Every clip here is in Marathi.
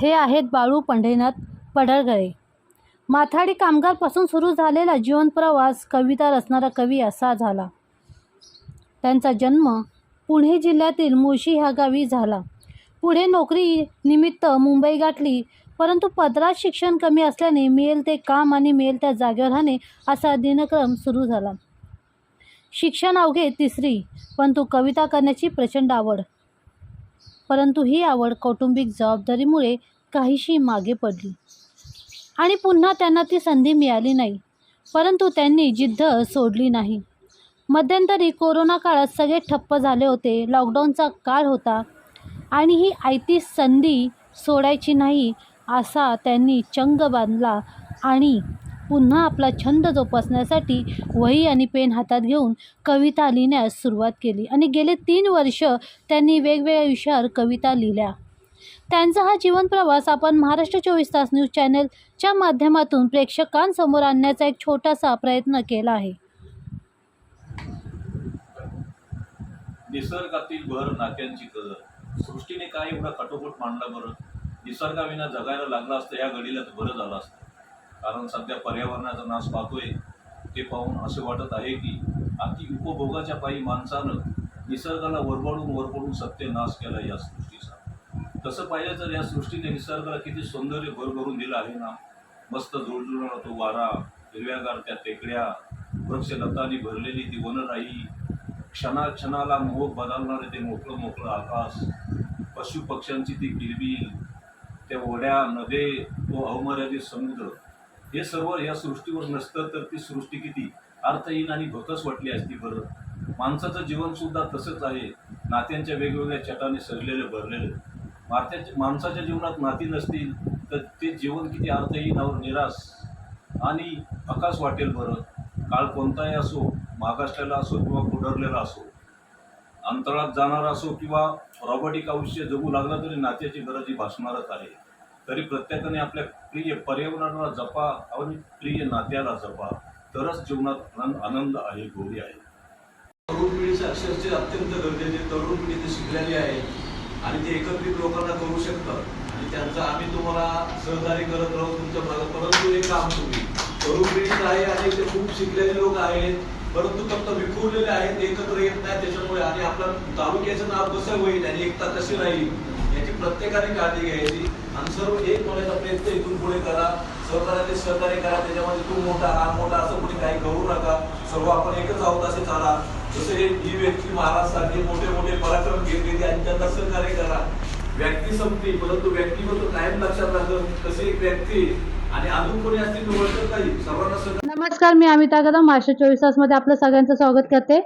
हे आहेत बाळू पंढरीनाथ पडळगळे. माथाडी कामगारपासून सुरू झालेला जीवनप्रवास कविता रचणारा कवी असा झाला. त्यांचा जन्म पुणे जिल्ह्यातील मुळशी ह्या गावी झाला. पुढे नोकरी निमित्त मुंबई गाठली परंतु पदरात शिक्षण कमी असल्याने मिळेल ते काम आणि मिळेल त्या जागेवर राहणे असा दिनक्रम सुरू झाला. शिक्षण अवघे तिसरी परंतु कविता करण्याची प्रचंड आवड. परंतु ही आवड कौटुंबिक जबाबदारीमुळे काहीशी मागे पडली. आणि पुन्हा त्यांना ती संधी मिळाली नाही. परंतु त्यांनी जिद्द सोडली नाही. मध्यंतरी कोरोना काळात सगळे ठप्प झाले होते लॉकडाऊनचा काळ होता आणि ही आयती संधी सोडायची नाही असा त्यांनी चंग बांधला आणि पुन्हा आपला छंद जोपासण्यासाठी वही आणि पेन हातात घेऊन कविता लिहिण्यास सुरुवात केली. आणि गेले तीन वर्ष त्यांनी वेगवेगळ्या विषयावर कविता लिहिल्या. त्यांचा हा जीवन प्रवास आपण महाराष्ट्र चोवीस तास न्यूज चॅनलच्या माध्यमातून प्रेक्षकांसमोर आणण्याचा एक छोटासा प्रयत्न केला आहे. निसर्गातील भर नात्यांची कदर. सृष्टीने काय एवढा कटोकट मांडला बरं? निसर्गाविना जगायला लागला असतं या घडीला बरं झालं असतं. कारण सध्या पर्यावरणाचा नाश पाहतोय ते पाहून असे वाटत आहे की अति उपभोगाच्या पायी माणसानं निसर्गाला वरबडून वरबडून सत्य-नाश केला या सृष्टीचा. तसं पाहिलं तर या सृष्टीने निसर्गाला किती सौंदर्य भरभरून दिलं आहे ना. मस्त जुळजुळणारा तो वारा हिरव्यागार त्या टेकड्या वृक्षलतांनी भरलेली ती वनराई क्षणाक्षणाला मोह बदलणारे ते मोकळं मोकळं आकाश पशु पक्ष्यांची ती किलबिल त्या ओढ्या नदे तो अवमर्यादित समुद्र. हे सर्व या सृष्टीवर नसतं तर ती सृष्टी किती? अर्थहीन आणि भकस वाटली असती बरं. माणसाचं जीवनसुद्धा तसंच आहे. नात्यांच्या वेगवेगळ्या चटाने सजलेलं भरलेलं. मात्याच्या माणसाच्या जीवनात नाती नसतील तर ते जीवन किती अर्थहीन और निराश आणि आकाश वाटेल बरं. काळ कोणताही असो मागासलेला असो किंवा कुडरलेला असो. अंतराळात जाणारा असो किंवा रॉबोटिक आयुष्य जगू लागला तरी नात्याची गरज ही भासणारच आहे. तरी प्रत्येकाने आपल्या प्रिय पर्यावरणाला जपा आणि प्रिय नात्याला जपा. तरच जीवनात आनंद आहे गोडी आहे. तरुण पिढीचे अक्षरशः अत्यंत गरजेचे तरुण पिढी ते शिकलेली आहे आणि ते एकत्रित लोकांना करू शकतात. आणि त्यांचं आम्ही तुम्हाला सहकार्य करत राहू तुमच्या भागात. परंतु एक काम तुम्ही तरुण पिढीच आहे आणि ते खूप शिकलेले लोक आहेत. परंतु फक्त विखुरलेले आहेत एकत्र येत नाही त्याच्यामुळे आणि आपल्या तालुक्याचं नाव कसं होईल आणि एकता कशी राहील याची प्रत्येकाने काळजी घ्यायची. आणि सर्व एक होण्याचा प्रयत्न इथून पुढे करा. सहकार्याचे सहकार्य करा. त्याच्यामध्ये तू मोठा हा मोठा असं कुणी काही करू नका. सर्व आपण एकच आहोत असे चाला. जसे ही व्यक्ती महाराज सारखे मोठे मोठे पराक्रम घेतले आणि त्यांना सहकार्य करा. व्यक्ती संपली परंतु व्यक्तिमत्व कायम लक्षात राहतं तशी एक व्यक्ती आणि अजून कोणी असतील तर ओळखत नाही. सर्वांना नमस्कार मी अमिता कदम महाराष्ट्र चोवीस तासमध्ये आपलं सगळ्यांचं स्वागत करते.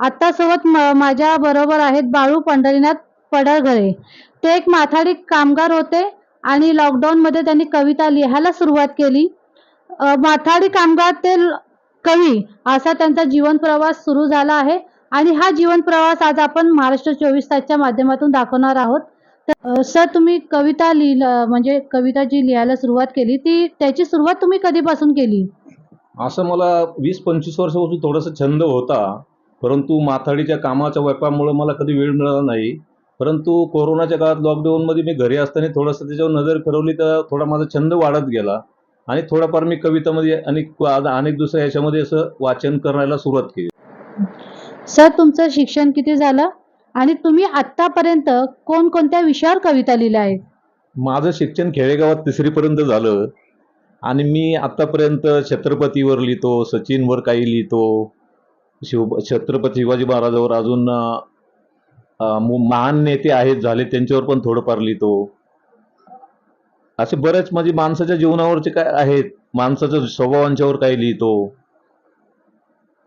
आता सोबत माझ्या बरोबर आहेत बाळू पंढरीनाथ पडळघरे. ते एक माथाडी कामगार होते. आणि लॉकडाऊनमध्ये त्यांनी कविता लिहायला सुरुवात केली. माथाडी कामगार ते कवी असा त्यांचा जीवन प्रवास सुरू झाला आहे. आणि हा जीवन प्रवास आज आपण महाराष्ट्र चोवीस तासच्या माध्यमातून दाखवणार आहोत. तर, सर तुम्ही कविता लिहिलं म्हणजे कविता जी लिहायला सुरुवात केली ती त्याची सुरुवात तुम्ही कधीपासून केली? असं मला वीस पंचवीस वर्षापासून थोडासा छंद होता. परंतु माथाडीच्या कामाच्या व्यापामुळे मला कधी वेळ मिळाला नाही. परंतु कोरोनाच्या काळात लॉकडाऊनमध्ये मी घरी असताना थोडंसं त्याच्यावर नजर फिरवली तर थोडा माझा छंद वाढत गेला. आणि थोडाफार मी कवितामध्ये आणि अनेक दुसऱ्या याच्यामध्ये असं वाचन करायला सुरुवात केली. सर तुमचं शिक्षण किती झालं? आणि तुम्ही आत्तापर्यंत कोणकोणत्या विषयावर कविता लिहिल्या आहेत? माझं शिक्षण खेडेगावात तिसरीपर्यंत झालं. आणि मी आत्तापर्यंत छत्रपतीवर लिहितो सचिनवर काही लिहितो. शिव छत्रपती शिवाजी महाराजावर अजून महान नेते आहेत झाले त्यांच्यावर पण थोडंफार लिहितो. असे बरेच म्हणजे माणसाच्या जीवनावरचे काय आहेत माणसाच्या स्वभावांच्यावर काही लिहितो.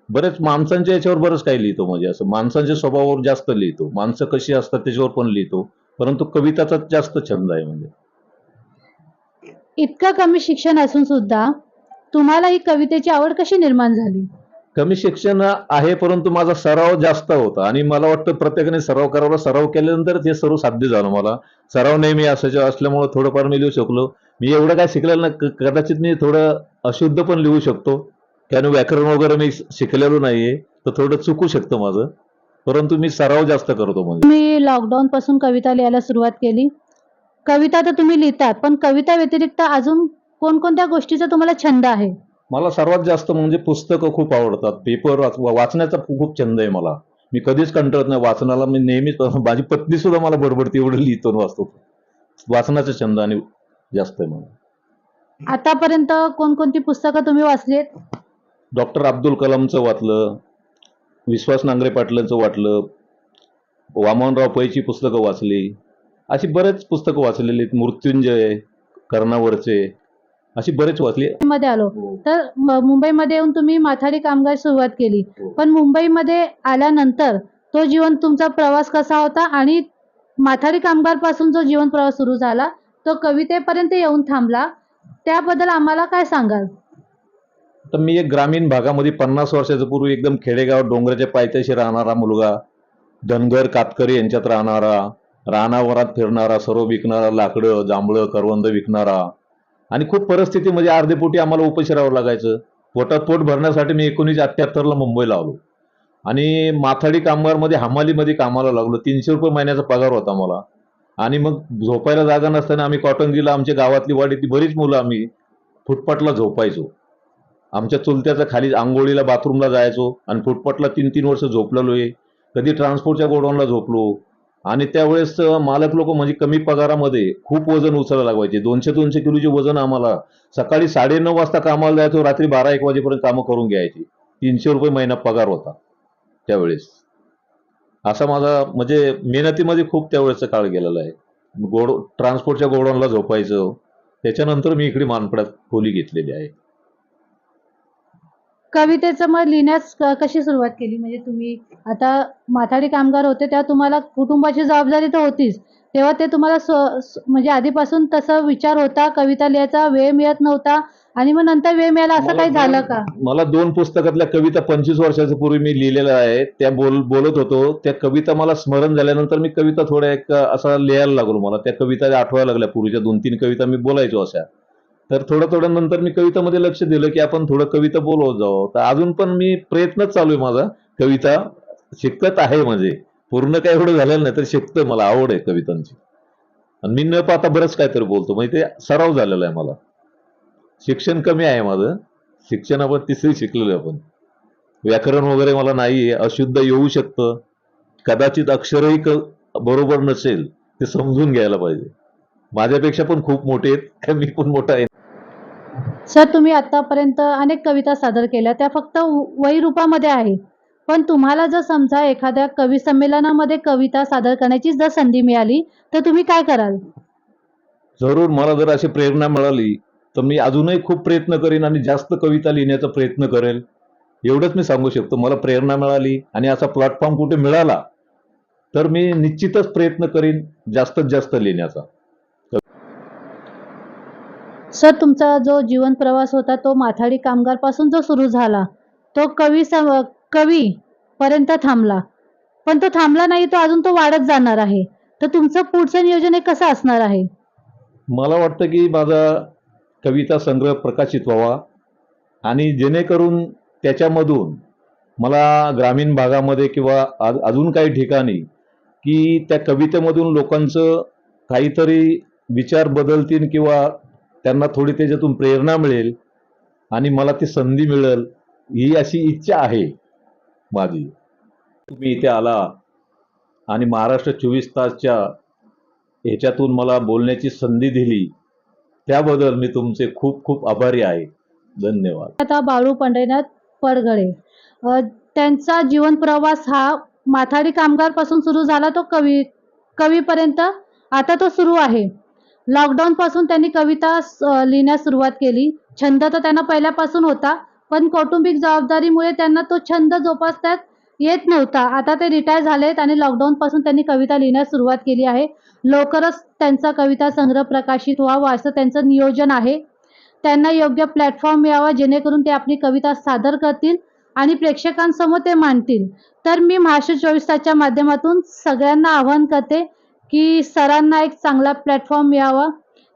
बरेच माणसांच्या याच्यावर बरंच काही लिहितो म्हणजे असं माणसांच्या स्वभावावर जास्त लिहितो. माणसं कशी असतात त्याच्यावर पण लिहितो परंतु कविताचा जास्त छंद आहे म्हणजे. इतकं कमी शिक्षण असून सुद्धा तुम्हाला ही कवितेची आवड कशी निर्माण झाली? कमी शिक्षण आहे परंतु माझा सराव जास्त होता. आणि मला वाटतं प्रत्येकाने सराव करावा. सराव केल्यानंतर ते सर्व साध्य झालं मला. सराव नेहमी असायचं असल्यामुळं थोडंफार मी लिहू शकलो. मी एवढं काय शिकलेलं नाही. कदाचित मी थोडं अशुद्ध पण लिहू शकतो. कारण व्याकरण वगैरे मी शिकलेलो नाहीये. तर थोडं चुकू शकतं माझं. परंतु मी सराव जास्त करतो म्हणजे. मी लॉकडाऊन पासून कविता लिहायला सुरुवात केली. कविता तर तुम्ही लिहितात पण कविता व्यतिरिक्त अजून कोणकोणत्या गोष्टीचा तुम्हाला छंद आहे? मला सर्वात जास्त म्हणजे पुस्तकं खूप आवडतात. पेपर वाच वाचण्याचा खूप छंद आहे मला. मी कधीच कंटाळत नाही. वाचनाला मी नेहमीच माझी पत्नी सुद्धा मला बरोबरती एवढं लिहितो वाचतो. वाचनाचा छंद आणि जास्त आहे मला. आतापर्यंत कोणकोणती पुस्तकं तुम्ही वाचलीत? डॉक्टर अब्दुल कलामचं वाचलं विश्वास नांगरे पाटलांचं वाटलं वामनराव पैची पुस्तकं वाचली. अशी बरेच पुस्तकं वाचलेली आहेत. मृत्युंजय कर्णावरचे अशी बरेच वाचली. मध्ये आलो. तर म- मुंबईमध्ये येऊन तुम्ही माथाडी कामगार सुरुवात केली. हो. पण मुंबईमध्ये आल्यानंतर तो जीवन तुमचा प्रवास कसा होता आणि माथाडी कामगारपासून जो जीवन प्रवास सुरू झाला तो कवितेपर्यंत येऊन थांबला त्याबद्दल आम्हाला काय सांगाल? तर मी एक ग्रामीण भागामध्ये पन्नास वर्षाच्या पूर्वी एकदम खेडेगाव डोंगराच्या पायथ्याशी राहणारा मुलगा धनगर कातकरी यांच्यात राहणारा रानावरात फिरणारा सर्व विकणारा लाकडं जांभळं करवंद विकणारा आणि खूप परिस्थिती म्हणजे अर्धेपोटी आम्हाला उपशिरावं लागायचं. पोटात पोट भरण्यासाठी मी एकोणीसशे अठ्ठ्याहत्तरला मुंबईला आलो. आणि माथाडी कामगारमध्ये हमालीमध्ये कामाला लागलो. तीनशे रुपये महिन्याचा पगार होता मला आणि मग झोपायला जागा नसताना आम्ही कॉटनगीला आमच्या गावातली वाडीतली बरीच मुलं आम्ही फुटपाटला झोपायचो. आमच्या चुलत्याचा खाली आंघोळीला बाथरूमला जायचो. आणि फुटपाटला तीन तीन वर्ष झोपलेलो आहे. कधी ट्रान्सपोर्टच्या गोडाऊनला झोपलो. आणि त्यावेळेस मालक लोक म्हणजे कमी पगारामध्ये खूप वजन उचलायला लागवायचे दोनशे दोनशे किलोचे वजन आम्हाला सकाळी साडेनऊ वाजता कामाला जायचो रात्री बारा एक वाजेपर्यंत कामं करून घ्यायची. तीनशे रुपये महिना पगार होता त्यावेळेस. असा माझा म्हणजे मेहनतीमध्ये खूप त्यावेळेचा काळ गेलेला आहे. गोड ट्रान्सपोर्टच्या गोडाऊनला झोपायचं. त्याच्यानंतर मी इकडे मानपड्यात खोली घेतलेली आहे. कवितेचं मग लिहिण्यास कशी सुरुवात केली? म्हणजे तुम्ही आता माथाडी कामगार होते तेव्हा तुम्हाला कुटुंबाची जबाबदारी तर होतीच. तेव्हा ते तुम्हाला स्व म्हणजे आधीपासून तसा विचार होता कविता लिहायचा वेळ मिळत नव्हता आणि मग नंतर वेळ मिळाला असं काही झालं का? मला दोन पुस्तकातल्या कविता पंचवीस वर्षाच्या पूर्वी मी लिहिलेल्या आहेत. त्या बोल बोलत होतो. त्या कविता मला स्मरण झाल्यानंतर मी कविता थोड्या एक असा लिहायला लागलो मला. त्या कविता आठवायला लागल्या. पूर्वीच्या दोन तीन कविता मी बोलायचो अशा. तर थोडं थोडं नंतर मी कवितामध्ये लक्ष दिलं की आपण थोडं कविता बोलवत जावं तर अजून पण मी प्रयत्नच चालू आहे माझा. कविता शिकत आहे म्हणजे. पूर्ण काय एवढं झालेलं नाही तर शिकतं मला. आवड आहे कवितांची. आणि मी न पाहता बरंच काहीतरी बोलतो. म्हणजे ते सराव झालेला आहे मला. शिक्षण कमी आहे माझं. शिक्षण आपण तिसरी शिकलेलो आपण. व्याकरण वगैरे मला नाही आहे. अशुद्ध येऊ शकतं. कदाचित अक्षरही क बरोबर नसेल. ते समजून घ्यायला पाहिजे. माझ्यापेक्षा पण खूप मोठे आहेत. का मी पण मोठा आहे. सर तुम्ही आतापर्यंत अनेक कविता सादर केल्या. त्या फक्त वही रूपामध्ये आहे. पण तुम्हाला जर समजा एखाद्या कवी संमेलनामध्ये कविता सादर करण्याची जर संधी मिळाली तर तुम्ही काय कराल? जरूर. मला जर अशी प्रेरणा मिळाली तर मी अजूनही खूप प्रयत्न करेन आणि जास्त कविता लिहिण्याचा प्रयत्न करेल. एवढंच मी सांगू शकतो. मला प्रेरणा मिळाली आणि असा प्लॅटफॉर्म कुठे मिळाला तर मी निश्चितच प्रयत्न करीन जास्तीत जास्त लिहिण्याचा. सर तुमचा जो जीवन प्रवास होता तो माथाडी कामगारपासून जो सुरू झाला तो कवी कवी पर्यंत थांबला. पण तो थांबला नाही तो अजून तो वाढत जाणार आहे. तर तुमचं पुढचं नियोजन हे कसं असणार आहे? मला वाटतं की माझा कविता संग्रह प्रकाशित व्हावा. आणि जेणेकरून त्याच्यामधून मला ग्रामीण भागामध्ये किंवा अजून काही ठिकाणी की त्या कवितेमधून लोकांचं काहीतरी विचार बदलतील किंवा त्यांना थोडी त्याच्यातून प्रेरणा मिळेल आणि मला ती संधी मिळेल ही अशी इच्छा आहे माझी. तुम्ही इथे आला आणि महाराष्ट्र चोवीस तासच्या ह्याच्यातून मला बोलण्याची संधी दिली त्याबद्दल मी तुमचे खूप खूप आभारी आहे. धन्यवाद. आता बाळू पंढरीनाथ पडगळे त्यांचा जीवन प्रवास हा माथाडी कामगारपासून सुरू झाला तो कवी कवीपर्यंत? आता तो सुरू आहे. लॉकडाऊन पासून त्यांनी कविता स- लिहिण्यास सुरुवात केली. छंद तर त्यांना पहिल्यापासून होता पण कौटुंबिक जबाबदारीमुळे त्यांना तो छंद जोपासण्यात येत नव्हता. आता ते रिटायर झालेत आणि लॉकडाऊन पासून त्यांनी कविता लिहिण्यास सुरुवात केली आहे. लवकरच त्यांचा कविता संग्रह प्रकाशित व्हावा असं त्यांचं नियोजन आहे. त्यांना योग्य प्लॅटफॉर्म मिळावा जेणेकरून ते आपली कविता सादर करतील आणि प्रेक्षकांसमोर ते मांडतील. तर मी महाराष्ट्र चोवीस तासच्या माध्यमातून सगळ्यांना आवाहन करते की सरांना एक चांगला प्लॅटफॉर्म मिळावा.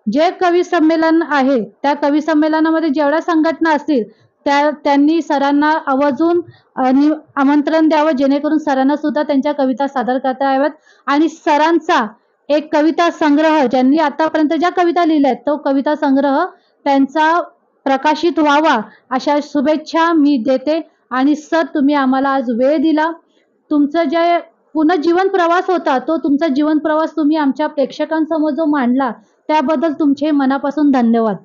जे कवी संमेलन आहे त्या कवी संमेलनामध्ये जेवढ्या संघटना असतील त्या त्यांनी सरांना आवर्जून आणि आमंत्रण द्यावं जेणेकरून सरांना सुद्धा त्यांच्या कविता सादर करता याव्यात. आणि सरांचा एक कविता संग्रह ज्यांनी आतापर्यंत ज्या कविता लिहिल्या आहेत तो कविता संग्रह त्यांचा प्रकाशित व्हावा अशा शुभेच्छा मी देते. आणि सर तुम्ही आम्हाला आज वेळ दिला. तुमचं जे पुन्हा जीवन प्रवास होता. तो तुमचा जीवन प्रवास तुम्ही आमच्या प्रेक्षकांसमोर जो मांडला त्याबद्दल तुमचे मनापासून धन्यवाद.